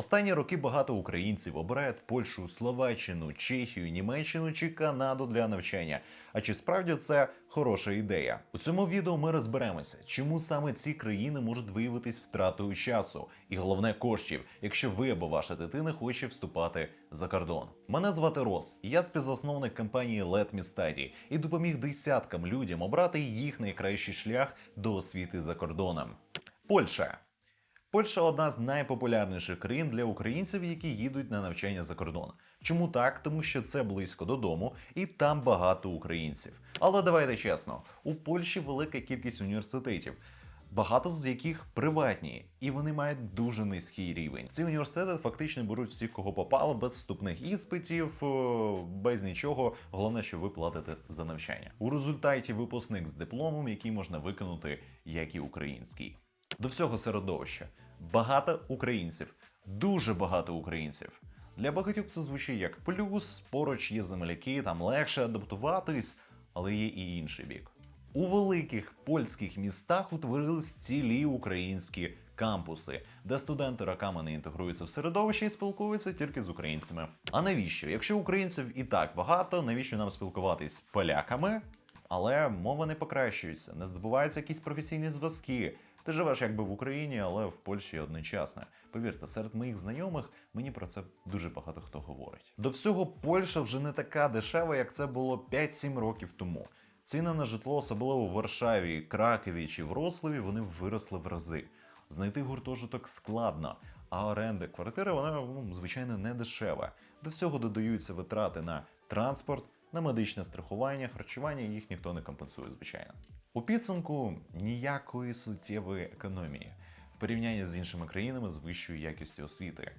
Останні роки багато українців обирають Польщу, Словаччину, Чехію, Німеччину чи Канаду для навчання. А чи справді це хороша ідея? У цьому відео ми розберемося, чому саме ці країни можуть виявитись втратою часу, і головне коштів, якщо ви або ваша дитина хоче вступати за кордон. Мене звати Рос, я співзасновник компанії Let Me Study і допоміг десяткам людям обрати їх найкращий шлях до освіти за кордоном. Польща. Польща одна з найпопулярніших країн для українців, які їдуть на навчання за кордон. Чому так? Тому що це близько додому і там багато українців. Але давайте чесно, у Польщі велика кількість університетів. Багато з яких приватні, і вони мають дуже низький рівень. Ці університети фактично беруть всіх, кого попало, без вступних іспитів, е, без нічого. Головне, що ви платите за навчання. У результаті випускник з дипломом, який можна виконати, як і український. До всього середовища багато українців, дуже багато українців. Для багатьох це звучить як плюс, поруч є земляки, там легше адаптуватись, але є і інший бік. У великих польських містах утворились цілі українські кампуси, де студенти роками не інтегруються в середовище і спілкуються тільки з українцями. А навіщо? Якщо українців і так багато, навіщо нам спілкуватись з поляками? Але мова не покращується, не здобуваються якісь професійні зв'язки. Ти живеш якби в Україні, але в Польщі одночасно. Повірте, серед моїх знайомих мені про це дуже багато хто говорить. До всього Польща вже не така дешева, як це було 5-7 років тому. Ціни на житло, особливо в Варшаві, Кракові чи Вроцлаві, вони виросли в рази. Знайти гуртожиток складно, а оренда квартири вона ну, звичайно не дешева. До всього додаються витрати на транспорт, на медичне страхування, харчування їх ніхто не компенсує, звичайно. У підсумку ніякої суттєвої економії в порівнянні з іншими країнами з вищою якістю освіти.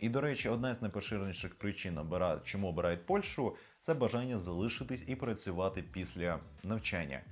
І, до речі, одна з найпоширеніших причин, чому обирають Польщу, це бажання залишитись і працювати після навчання.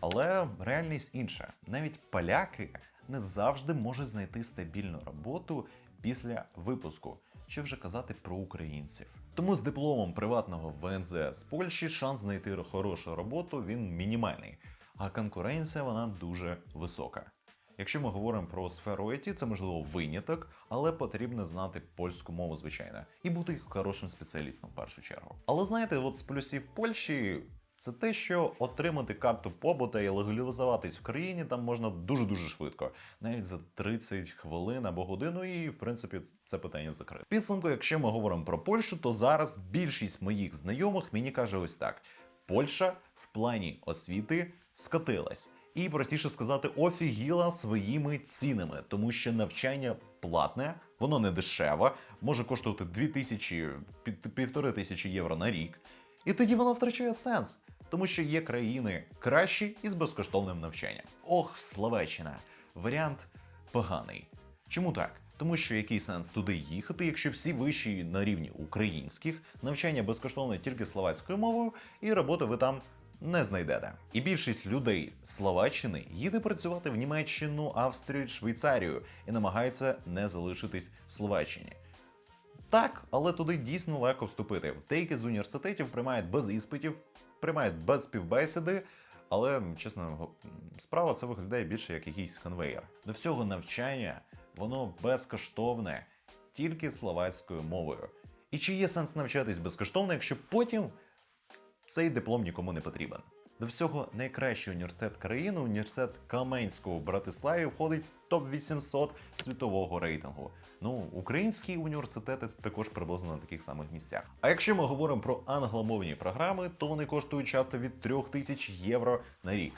Але реальність інша. Навіть поляки не завжди можуть знайти стабільну роботу після випуску. Що вже казати про українців. Тому з дипломом приватного ВНЗ з Польщі шанс знайти хорошу роботу він мінімальний, а конкуренція вона дуже висока. Якщо ми говоримо про сферу IT, це можливо виняток, але потрібно знати польську мову, звичайно, і бути хорошим спеціалістом в першу чергу. Але знаєте, от з плюсів Польщі це те, що отримати карту побута і легалізуватись в країні там можна дуже дуже швидко, навіть за 30 хвилин або годину, і в принципі це питання закрите. Підсумку, якщо ми говоримо про Польщу, то зараз більшість моїх знайомих мені каже ось так: Польща в плані освіти скатилась. І простіше сказати, офігіла своїми цінами, тому що навчання платне, воно не дешеве, може коштувати 2000, під- півтори тисячі євро на рік. І тоді воно втрачає сенс, тому що є країни кращі і з безкоштовним навчанням. Ох, Словаччина. Варіант поганий. Чому так? Тому що який сенс туди їхати, якщо всі вищі на рівні українських, навчання безкоштовне тільки словацькою мовою, і роботи ви там не знайдете. І більшість людей Словаччини їде працювати в Німеччину, Австрію, Швейцарію і намагається не залишитись в Словаччині. Так, але туди дійсно легко вступити. Деякі з університетів приймають без іспитів, приймають без співбесіди. Але чесно, справа це виглядає більше як якийсь конвейер. До всього навчання воно безкоштовне, тільки словацькою мовою. І чи є сенс навчатись безкоштовно, якщо потім цей диплом нікому не потрібен. До всього найкращий університет країни, університет Каменського в Братиславі, входить топ 800 світового рейтингу. Ну, українські університети також приблизно на таких самих місцях. А якщо ми говоримо про англомовні програми, то вони коштують часто від 3000 євро на рік.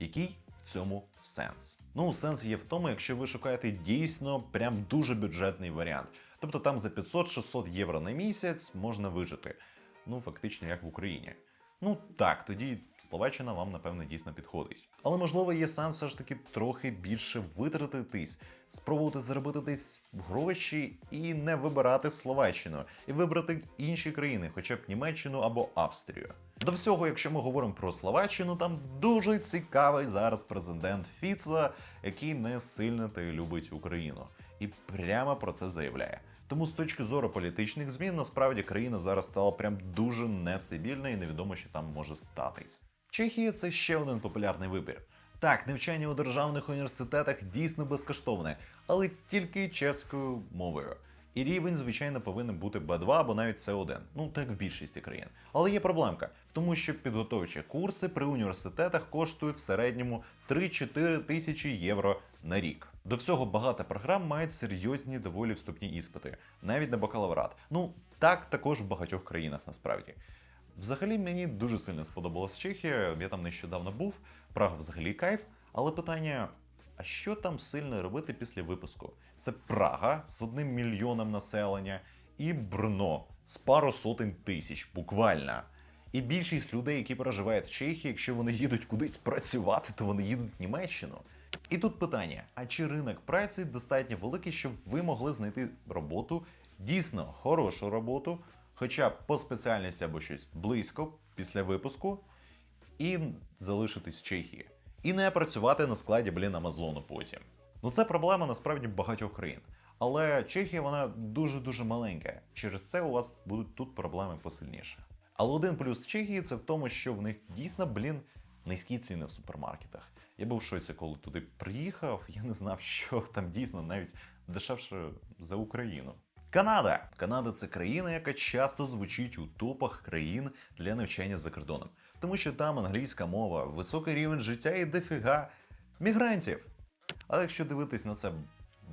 Який в цьому сенс? Ну, сенс є в тому, якщо ви шукаєте дійсно прям дуже бюджетний варіант. Тобто там за 500-600 євро на місяць можна вижити. Ну, фактично, як в Україні. Ну так, тоді Словаччина вам напевно дійсно підходить. Але можливо є сенс все ж таки трохи більше витратитись, спробувати заробити десь гроші і не вибирати Словаччину, і вибрати інші країни, хоча б Німеччину або Австрію. До всього, якщо ми говоримо про Словаччину, там дуже цікавий зараз президент Фіца, який не сильно та любить Україну, і прямо про це заявляє. Тому з точки зору політичних змін, насправді країна зараз стала прям дуже нестабільна і невідомо, що там може статись. Чехія це ще один популярний вибір. Так, навчання у державних університетах дійсно безкоштовне, але тільки чеською мовою. І рівень, звичайно, повинен бути B2 або навіть C1, ну так в більшості країн. Але є проблемка в тому, що підготовчі курси при університетах коштують в середньому 3-4 тисячі євро на рік. До всього багато програм мають серйозні доволі вступні іспити, навіть на бакалаврат. Ну так також в багатьох країнах насправді. Взагалі мені дуже сильно сподобалась Чехія. Я там нещодавно був. Прага взагалі кайф. Але питання: а що там сильно робити після випуску? Це Прага з одним мільйоном населення і Брно з пару сотень тисяч, буквально. І більшість людей, які проживають в Чехії, якщо вони їдуть кудись працювати, то вони їдуть в Німеччину. І тут питання: а чи ринок праці достатньо великий, щоб ви могли знайти роботу, дійсно хорошу роботу, хоча б по спеціальності або щось близько після випуску, і залишитись в Чехії. І не працювати на складі, блін, Амазону потім. Ну це проблема насправді багатьох країн. Але Чехія вона дуже-дуже маленька. Через це у вас будуть тут проблеми посильніше. Але один плюс Чехії це в тому, що в них дійсно, блін, низькі ціни в супермаркетах. Я був в шоці, коли туди приїхав. Я не знав, що там дійсно навіть дешевше за Україну. Канада. Канада це країна, яка часто звучить у топах країн для навчання за кордоном, тому що там англійська мова, високий рівень життя і дофіга мігрантів. Але якщо дивитись на це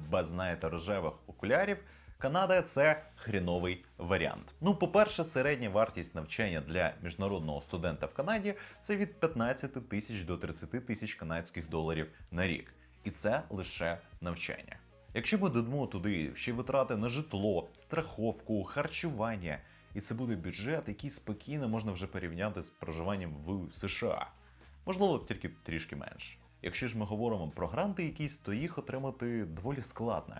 без знаєте рожевих окулярів, Канада це хріновий варіант. Ну, по-перше, середня вартість навчання для міжнародного студента в Канаді це від 15 тисяч до 30 тисяч канадських доларів на рік. І це лише навчання. Якщо ми додамо туди ще витрати на житло, страховку, харчування, і це буде бюджет, який спокійно можна вже порівняти з проживанням в США. Можливо, тільки трішки менше. Якщо ж ми говоримо про гранти, якісь, то їх отримати доволі складно.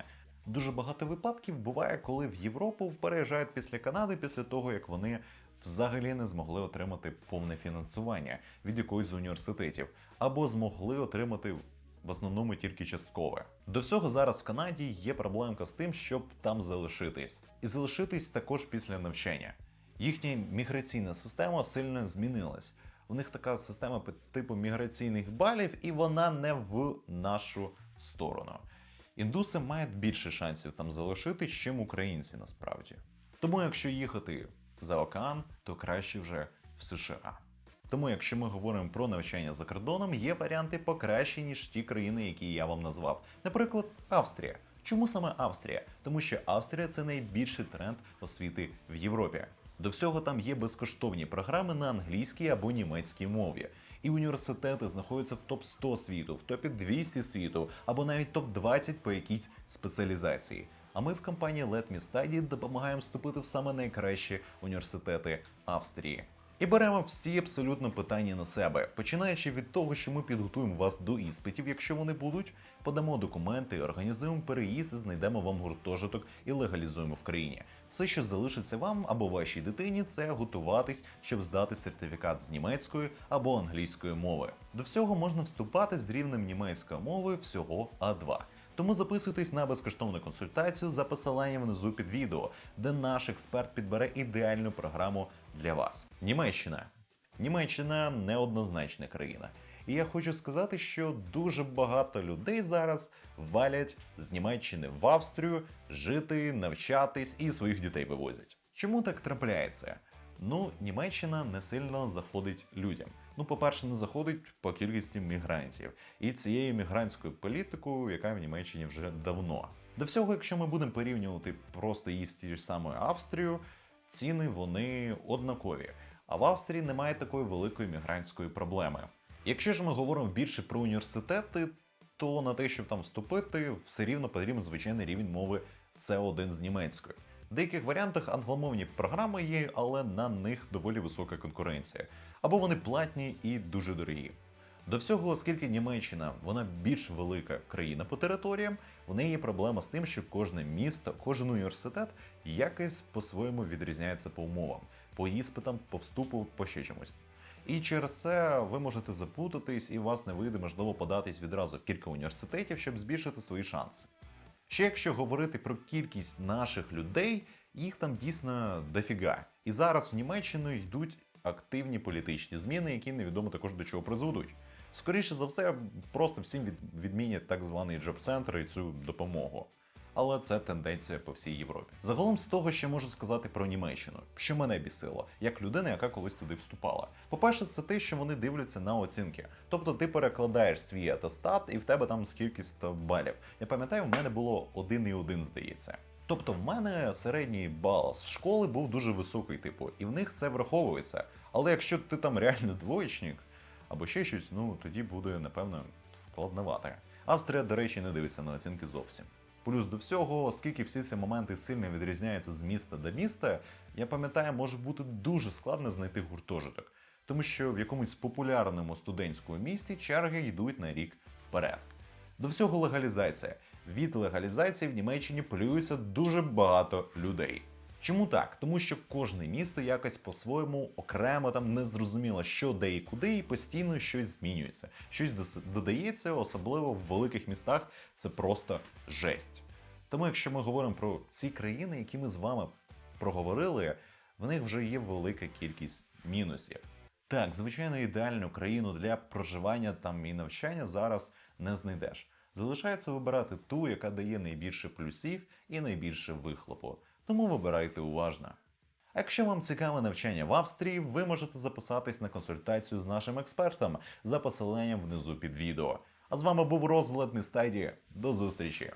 Дуже багато випадків буває, коли в Європу переїжджають після Канади, після того як вони взагалі не змогли отримати повне фінансування від якоїсь з університетів, або змогли отримати в основному тільки часткове. До всього зараз в Канаді є проблемка з тим, щоб там залишитись, і залишитись також після навчання. Їхня міграційна система сильно змінилась. У них така система типу міграційних балів, і вона не в нашу сторону. Індуси мають більше шансів там залишити, чим українці насправді. Тому, якщо їхати за океан, то краще вже в США. Тому, якщо ми говоримо про навчання за кордоном, є варіанти покращі, ніж ті країни, які я вам назвав. Наприклад, Австрія. Чому саме Австрія? Тому що Австрія це найбільший тренд освіти в Європі. До всього там є безкоштовні програми на англійській або німецькій мові. І університети знаходяться в топ 100 світу, в топі 200 світу, або навіть топ 20 по якійсь спеціалізації. А ми в компанії Let Me Study допомагаємо вступити в саме найкращі університети Австрії. І беремо всі абсолютно питання на себе, починаючи від того, що ми підготуємо вас до іспитів, якщо вони будуть, подамо документи, організуємо переїзд, знайдемо вам гуртожиток і легалізуємо в країні. Все, що залишиться вам або вашій дитині, це готуватись, щоб здати сертифікат з німецької або англійської мови. До всього можна вступати з рівнем німецької мови всього А2. Тому записуйтесь на безкоштовну консультацію за посиланням внизу під відео, де наш експерт підбере ідеальну програму для вас. Німеччина. Німеччина неоднозначна країна. І я хочу сказати, що дуже багато людей зараз валять з Німеччини в Австрію жити, навчатись і своїх дітей вивозять. Чому так трапляється? Ну, Німеччина не сильно заходить людям. Ну, по-перше, не заходить по кількості мігрантів і цією мігрантською політикою, яка в Німеччині вже давно. До всього, якщо ми будемо порівнювати просто її з тією ж самою Австрією, ціни вони однакові. А в Австрії немає такої великої мігрантської проблеми. Якщо ж ми говоримо більше про університети, то на те, щоб там вступити, все рівно потрібен звичайний рівень мови C1 з німецької. В деяких варіантах англомовні програми є, але на них доволі висока конкуренція. Або вони платні і дуже дорогі. До всього, оскільки Німеччина вона більш велика країна по територіям, в неї є проблема з тим, що кожне місто, кожен університет якось по-своєму відрізняється по умовам, по іспитам, по вступу, по ще чомусь. І через це ви можете запутатись, і вас не вийде можливо податись відразу в кілька університетів, щоб збільшити свої шанси. Ще якщо говорити про кількість наших людей, їх там дійсно дофіга. І зараз в Німеччину йдуть активні політичні зміни, які невідомо також до чого призведуть. Скоріше за все, просто всім від- відмінять так званий джоб-центр і цю допомогу. Але це тенденція по всій Європі. Загалом з того, що можу сказати про Німеччину, що мене бісило, як людина, яка колись туди вступала. По-перше, це те, що вони дивляться на оцінки. Тобто ти перекладаєш свій атестат, і в тебе там скількись балів. Я пам'ятаю, в мене було 1,1, здається. Тобто, в мене середній бал з школи був дуже високий, типу, і в них це враховується. Але якщо ти там реально двоєчник або ще щось, ну тоді буде напевно складновато. Австрія, до речі, не дивиться на оцінки зовсім. Плюс до всього, оскільки всі ці моменти сильно відрізняються з міста до міста, я пам'ятаю, може бути дуже складно знайти гуртожиток, тому що в якомусь популярному студентському місті черги йдуть на рік вперед. До всього легалізація. Від легалізації в Німеччині плюються дуже багато людей. Чому так? Тому що кожне місто якось по-своєму окремо там не зрозуміло, що де і куди, і постійно щось змінюється. Щось додається, особливо в великих містах це просто жесть. Тому, якщо ми говоримо про ці країни, які ми з вами проговорили, в них вже є велика кількість мінусів. Так, звичайно, ідеальну країну для проживання там і навчання зараз не знайдеш. Залишається вибирати ту, яка дає найбільше плюсів і найбільше вихлопу. Тому вибирайте уважно. Якщо вам цікаве навчання в Австрії, ви можете записатись на консультацію з нашим експертом за посиланням внизу під відео. А з вами був розлад Містайді. До зустрічі!